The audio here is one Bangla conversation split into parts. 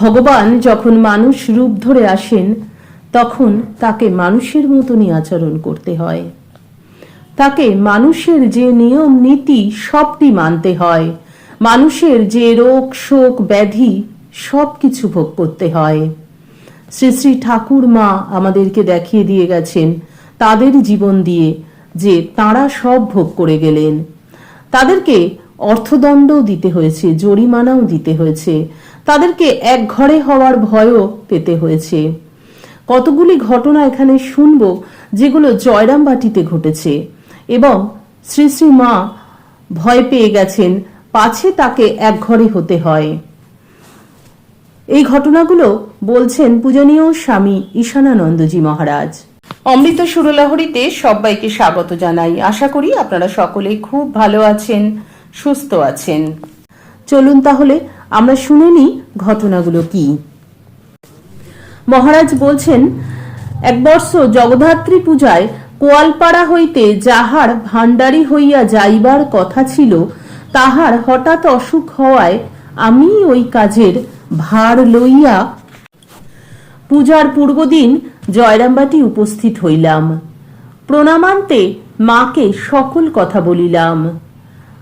ভগবান যখন মানুষ রূপ ধরে আসেন, তখন তাকে মানুষের মতনই আচরণ করতে হয়। তাকে মানুষের যে নিয়ম নীতি সবটি মানতে হয়। মানুষের যে রোগ, শোক, ব্যাধি সব কিছু ভোগ করতে হয়। শ্রী শ্রী ঠাকুর মা আমাদেরকে দেখিয়ে দিয়ে গেছেন তাদের জীবন দিয়ে যে তারা সব ভোগ করে গেলেন। তাদেরকে অর্থদণ্ডও দিতে হয়েছে, জরিমানাও দিতে হয়েছে। তাদেরকে এক ঘরে হওয়ার ভয়ও পেতে হয়েছে। কতগুলি ঘটনা এখানে শুনব যেগুলো জয়রামবাটিতে ঘটেছে এবং শ্রী শ্রী মা ভয় পেয়ে গেছেন, পাছে তাকে এক ঘরে হতে হয়। এই ঘটনাগুলো বলছেন পূজনীয় স্বামী ঈশানানন্দজি মহারাজ। অমৃত সুরলহরীতে সবাইকে স্বাগত জানাই। আশা করি আপনারা সকলে খুব ভালো আছেন, সুস্থ আছেন। চলুন তাহলে আমরা শুনে নিই ঘটনাগুলো কি। মহারাজ বলছেন, এক বর্ষ জগদ্ধাত্রী পূজায় কোয়ালপাড়া হইতে যাহার ভাণ্ডারী হইয়া যাইবার কথা ছিল, তাহার হঠাৎ অসুখ হওয়ায় আমি ওই কাজের ভার লইয়া পূজার পূর্বদিন জয়রামবাটি উপস্থিত হইলাম। প্রণামান্তে মাকে সকল কথা বলিলাম।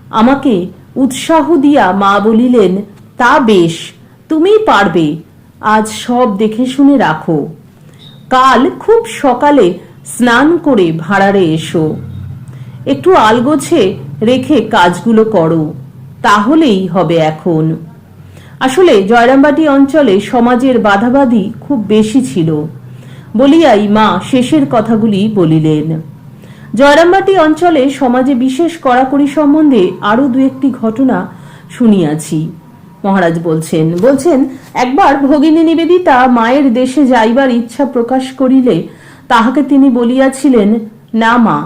আমাকে উৎসাহ দিয়া মা বলিলেন তা বেশ তুমি পারবে। আজ সব দেখে শুনে রাখো। কাল খুব সকালে স্নান করে ভাড়ারে এসো। একটু আলগোছে রেখে কাজগুলো করো। তাহলেই হবে এখন। আসলে জয়রামবাটি অঞ্চলে সমাজের বাধাবাধি খুব বেশি ছিল। বলিয়াই মা শেষের কথাগুলি বলিলেন। জয়রামবাটি অঞ্চলে সমাজে বিশেষ কড়াকড়ি সম্বন্ধে আরও দু একটি ঘটনা শুনিয়াছি। মহারাজ বলছেন বলছেন, একবার ভগিনী নিবেদিতা মায়ের দেশে যাইবার ইচ্ছা প্রকাশ করিলে তাহাকে তিনি বলিয়াছিলেন, না মা,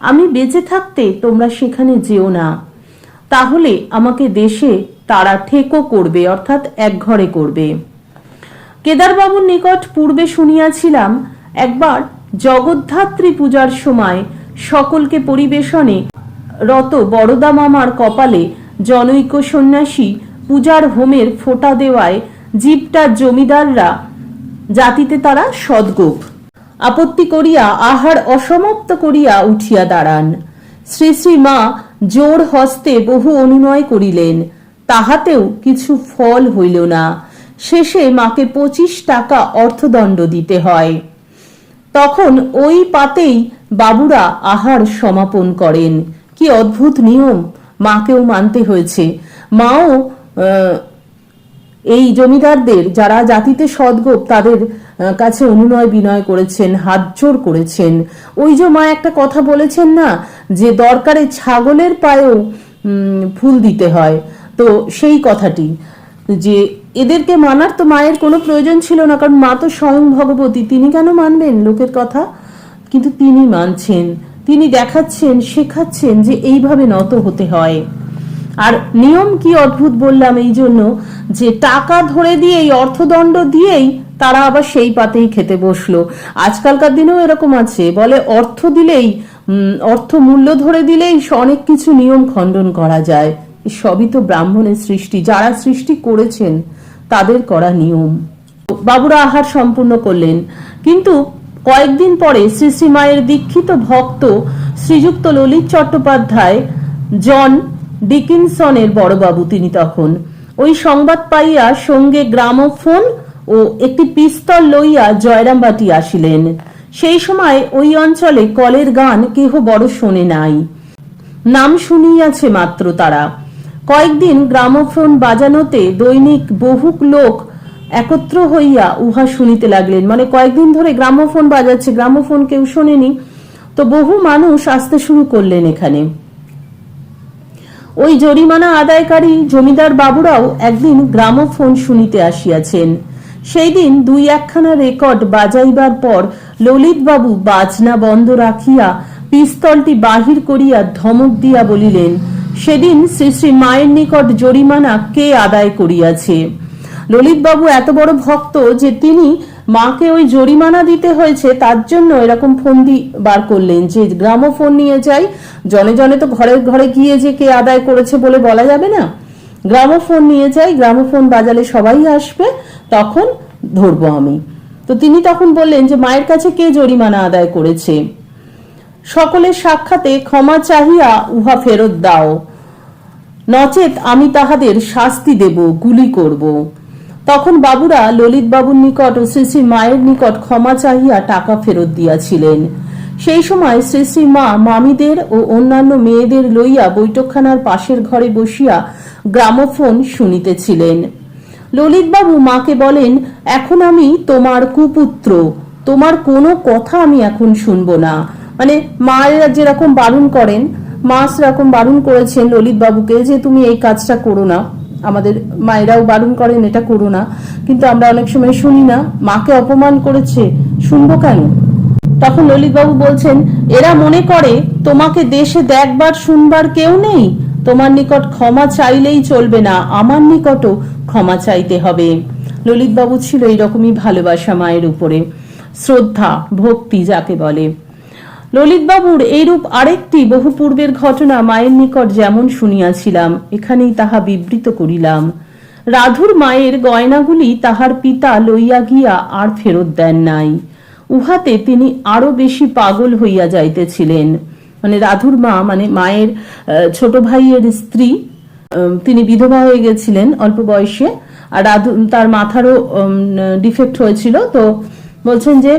আমি বেঁচে থাকতে তোমরা সেখানে যেও না। তাহলে আমাকে দেশে তারা ঠেকো করবে, অর্থাৎ এক ঘরে করবে। কেদারবাবুর নিকট পূর্বে শুনিয়াছিলাম, একবার জগদ্ধাত্রী পূজার সময় সকলকে পরিবেশনে রত বড়দা মামার কপালে জনৈক সন্ন্যাসী পূজার হোমের ফোঁটা দেওয়ায় জীবটার জমিদাররা জাতিতে তারা সদ্গোপ। আপত্তি করিয়া আহার অসমাপ্ত করিয়া উঠিয়া দাঁড়ান। শ্রী শ্রী মা জোর হস্তে বহু অনুনয় করিলেন। তাহাতেও কিছু ফল হইল না। শেষে মাকে পঁচিশ টাকা অর্থদণ্ড দিতে হয়। তখন ওই পাতেই বাবুরা আহার সমাপন করেন। কি অদ্ভুত নিয়ম মাকেও মানতে হয়েছে। মাও এই জমিদারদের যারা জাতিতে সদ্গোপ, তাদের কাছে অনুনয় বিনয় করেছেন, হাত জোর করেছেন। ওই যে মা একটা কথা বলেছেন না, যে দরকারে ছাগলের পায়েও ফুল দিতে হয়। তো সেই কথাটি, যে এদেরকে মানার তো মায়ের কোনো প্রয়োজন ছিল না, কারণ মা তো স্বয়ং ভগবতী। তিনি কেন মানবেন লোকের কথা? কিন্তু তিনি মানছেন। তিনি দেখাচ্ছেন, শেখাচ্ছেন যে এইভাবে নত হতে হয়। আর নিয়ম কি অদ্ভুত বললাম এই জন্য যে টাকা ধরে দিয়েই অর্থদণ্ড দিয়েই তারা আবার সেই পাতেই খেতে বসল। আজকালকার দিনেও এরকম আছে। বলে অর্থ দিলেই অর্থ মূল্য ধরে দিলেই অনেক কিছু নিয়ম খণ্ডন করা যায়। সবই তো ব্রাহ্মণের সৃষ্টি। যারা সৃষ্টি করেছেন, তাদের করা নিয়ম। বাবুরা আহার সম্পূর্ণ করলেন। কিন্তু কয়েকদিন পরে শ্রী শ্রী মায়ের দীক্ষিত ভক্ত শ্রীযুক্ত ললিত চট্টোপাধ্যায়, জন ডিকিনসনের বড়বাবু তিনি তখন। ওই সংবাদ পাইয়া সঙ্গে গ্রামোফোন ও একটি পিস্তল লইয়া জয়রামবাটি আসিলেন। সেই সময় ওই অঞ্চলে কলের গান কেহ বড় শোনে নাই। নাম শুনিয়াছে মাত্র তারা। কয়েকদিন গ্রামোফোন বাজানোতে দৈনিক বহুক লোক একত্র হইয়া উহা শুনিতে লাগলেন। মানে কয়েকদিন ধরে গ্রামোফোন বাজাচ্ছে, গ্রামোফোন কেউ শোনেনি। তো বহু মানুষ আসতে শুরু করলেন এখানে। ওই জরিমানা আদায়কারী জমিদার বাবুরাও একদিন গ্রামোফোন শুনিতে আসিয়াছেন। সেই দিন দুই একখানা রেকর্ড বাজাইবার পর ললিতবাবু বাজনা বন্ধ রাখিয়া পিস্তলটি বাহির করিয়া ধমক দিয়া বলিলেন, সেদিন শ্রী শ্রী মায়ের নিকট জরিমানা কে আদায় করিয়াছে? ললিতবাবু এত বড় ভক্ত যে তিনি মাকে ওই জরিমানা দিতে হয়েছে, তার জন্য এরকম ফন্দি বার করলেন। যে গ্রামোফোন নিয়ে যাই, জনে জনে তো ঘরে ঘরে গিয়ে যে কে আদায় করেছে বলে বলা যাবে না। গ্রামোফোন নিয়ে যাই, গ্রামোফোন বাজালে সবাই আসবে, তখন ধরবো আমি। তো তিনি তখন বললেন যে, মায়ের কাছে কে জরিমানা আদায় করেছে? সকলের সাক্ষাতে ক্ষমা চাহিয়া উহা ফেরত দাও। নচেত আমি তাহাদের শাস্তি দেব, গুলি করব। তখন বাবুরা ললিত বাবুর নিকট ও শ্রী শ্রী মায়ের নিকট ক্ষমা চাহিয়া টাকা ফেরত দিয়াছিলেন। সেই সময় শ্রী শ্রী মা মামিদের ও অন্যান্য মেয়েদের লইয়া বৈঠকখানার পাশের ঘরে বসিয়া গ্রামোফোন শুনিতেছিলেন। ললিতবাবু মাকে বলেন, এখন আমি তোমার কুপুত্র, তোমার কোনো কথা আমি এখন শুনব না। মানে মায়েরা যেরকম বারণ করেন, মা সেরকম বারণ করেছেন ললিত বাবুকে যে, তুমি এই কাজটা করো না। আমাদের মায়েরাও বারণ করেন, এটা করো না। কিন্তু আমরা অনেক সময় শুনি না, মাকে অপমান করেছে, শুনব কেন? তখন ললিতবাবু বলছেন, এরা মনে করে তোমাকে দেশে দেখবার, শুনবার কেউ নেই। তোমার নিকট ক্ষমা চাইলেই চলবে না, আমার নিকটও ক্ষমা চাইতে হবে। ললিতবাবু ছিল এইরকমই ভালোবাসা মায়ের উপরে। শ্রদ্ধা, ভক্তি যাকে বলে। ললিতবাবুর এইরূপ আরেকটি বহু পূর্বের ঘটনা মায়ের নিকট যেমন শুনিয়াছিলাম, এখানেই তাহা বিবৃত করিলাম। রাধুর মায়ের গয়নাগুলি তাহার পিতা লইয়া গিয়া আর ফেরত দেন নাই। উহাতে তিনি আরও বেশি পাগল হইয়া যাইতেছিলেন। মানে রাধুর মা মানে মায়ের ছোট ভাইয়ের স্ত্রী তিনি বিধবা হয়ে গেছিলেন অল্প বয়সে, আর রাধু, তার মাথারও ডিফেক্ট হয়েছিল। তো বলছেন যে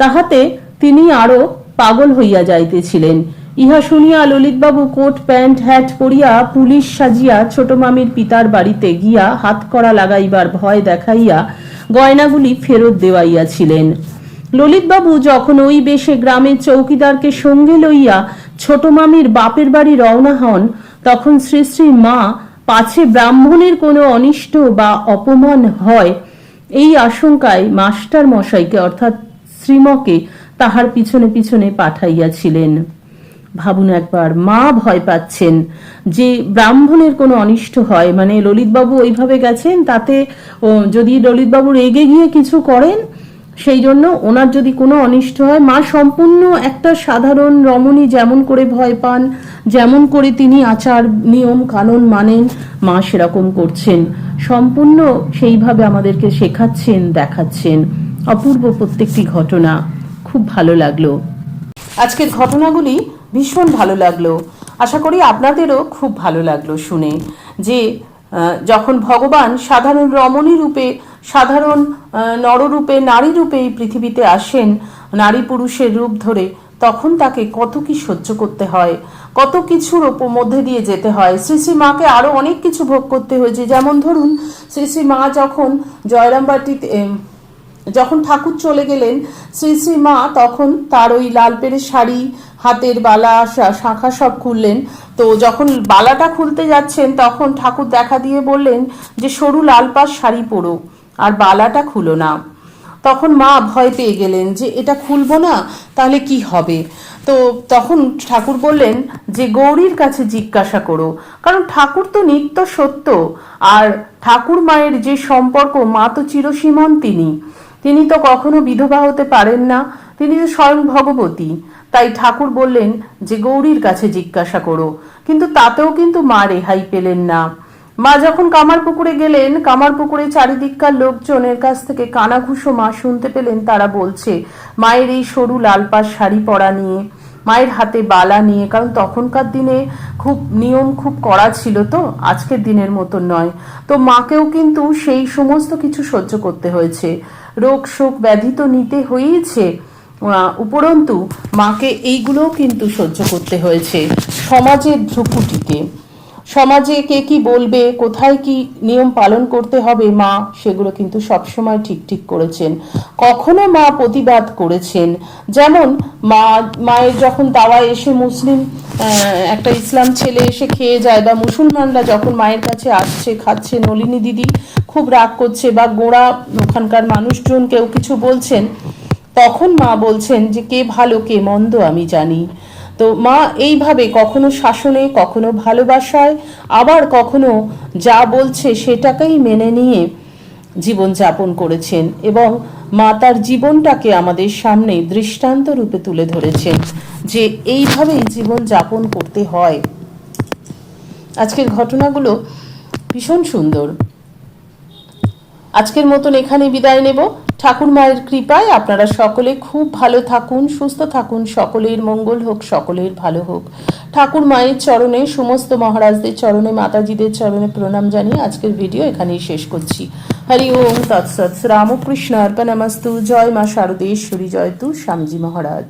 তাহাতে তিনি আরও পাগল হইয়া যাইতেছিলেন। ইহা শুনিয়া ললিতবাবু কোট, প্যান্ট হ্যাট পরিয়া পুলিশ সাজিয়া ছোট মামির পিতার বাড়িতে গিয়া হাত করা লাগাইবার ভয় দেখাইয়া গয়নাগুলি ফেরত দেওয়াইয়াছিলেন। ললিতবাবু যখন ওই বেশে গ্রামের চৌকিদারকে সঙ্গে লইয়া ছোট মামির বাপের বাড়ি রওনা হন, তখন শ্রী শ্রী মা পাছে ব্রাহ্মণের কোনো অনিষ্ট বা অপমান হয়, এই আশঙ্কায় মাস্টার মশাইকে অর্থাৎ শ্রীমকে তাহার পিছনে পিছনে পাঠাইয়াছিলেন। ভাবুন একবার, মা ভয় পাচ্ছেন যে ব্রাহ্মণের কোনো অনিষ্ট হয়। মানে ললিতবাবু ওইভাবে গেছেন, তাতে যদি ললিতবাবু রেগে গিয়ে কিছু করেন, সেই জন্য ওনার যদি কোনো অনিষ্ট হয়, মা সম্পূর্ণ একটা সাধারণ রমণী যেমন করে ভয় পান, যেমন করে তিনি আচার, নিয়ম, কানুন মানেন, মা সেরকম করছেন। সম্পূর্ণ সেইভাবে আমাদেরকে শেখাচ্ছেন, দেখাচ্ছেন। অপূর্ব প্রত্যেকটি ঘটনা। খুব ভালো লাগল। আজকের ঘটনাগুলি ভীষণ ভালো লাগল। আশা করি আপনাদেরও খুব ভালো লাগল শুনে যে যখন ভগবান সাধারণ রমণী রূপে, সাধারণ নররূপে, নারী রূপে এই পৃথিবীতে আসেন, নারী পুরুষের রূপ ধরে, তখন তাকে কত কি সহ্য করতে হয়, কত কিছুর ওপর মধ্যে দিয়ে যেতে হয়। শ্রী শ্রী মাকে আরও অনেক কিছু ভোগ করতে হয়েছে। যেমন ধরুন, শ্রী শ্রী মা যখন জয়রামবাটিতে যখন ঠাকুর চলে গেলেন, শ্রী শ্রী মা তখন তার ওই লাল পেড়ে শাড়ি, হাতের বালা শাঁখা সব খুললেন। তো যখন বালাটা খুলতে যাচ্ছেন, তখন ঠাকুর দেখা দিয়ে বললেন যে, সরু লাল পাশ শাড়ি পরো, আর বালাটা খুলো না। তখন মা ভয় পেয়ে গেলেন যে, এটা খুলবো না, তাহলে কি হবে? তো তখন ঠাকুর বললেন যে, গৌরীর কাছে জিজ্ঞাসা করো, কারণ ঠাকুর তো নিত্য সত্য, আর ঠাকুর মায়ের যে সম্পর্ক, মা তো চিরসীমন তিনি তিনি তো কখনো বিধবা হতে পারেন না, তিনি তো স্বয়ং ভগবতী। তাই ঠাকুর বললেন, যে গৌরীর কাছে জিজ্ঞাসা করো। কিন্তু তাতেও কিন্তু মা রেহাই পেলেন না। মা যখন কামার পুকুরে গেলেন কামার পুকুরে চারিদিককার লোকজনের কাছ থেকে কানাঘুষো মা শুনতে পেলেন, তারা বলছে, মায়ের এই সরু লাল পাশ শাড়ি পরা নিয়ে, মায়ের হাতে বালা নিয়ে, কারণ তখনকার দিনে খুব নিয়ম খুব কড়া ছিল তো, আজকের দিনের মতো নয়। তো মাকেও কিন্তু সেই সমস্ত কিছু সহ্য করতে হয়েছে। রোগ শোক ব্যাধি তো নিতে হয়েইছে। উপরন্তু মাকে এইগুলোও কিন্তু সহ্য করতে হয়েছে। সমাজের ধ্রুকুটিকে সমাজে কে কি বলবে, কোথায় কি নিয়ম পালন করতে হবে, মা সেগুলো কিন্তু সবসময় ঠিক ঠিক করেছেন। কখনো মা প্রতিবাদ করেছেন। যেমন মা, মায়ের যখন দাওয়া এসে মুসলিম একটা ইসলাম ছেলে এসে খেয়ে যায় বা মুসলমানরা যখন মায়ের কাছে আসছে, খাচ্ছে, নলিনী দিদি খুব রাগ করছে বা গোড়া ওখানকার মানুষজন কেউ কিছু বলছেন, তখন মা বলছেন যে, কে ভালো, কে মন্দ আমি জানি। তো মা এইভাবে কখনো শাসনে, কখনো ভালোবাসায়, আবার কখনো যা বলছে সেটাকেই মেনে নিয়ে জীবন যাপন করেছেন এবং মা তার জীবনটাকে আমাদের সামনে দৃষ্টান্ত রূপে তুলে ধরেছেন যে এইভাবেই জীবন যাপন করতে হয়। আজকের ঘটনাগুলো ভীষণ সুন্দর। আজকের মতন এখানে বিদায় নেব। ঠাকুর মায়ের কৃপায় আপনারা সকলে খুব ভালো থাকুন, সুস্থ থাকুন, সকলের মঙ্গল হোক, সকলের ভালো হোক। ঠাকুর মায়ের চরণে, সমস্ত মহারাজদের চরণে, মাতাজিদের চরণে প্রণাম জানিয়ে আজকের ভিডিও এখানেই শেষ করছি। হরি ওম, তৎসৎ রামকৃষ্ণ অর্পণমস্তু, জয় মা শারদেশ্বরী জয় তু স্বামীজি মহারাজ।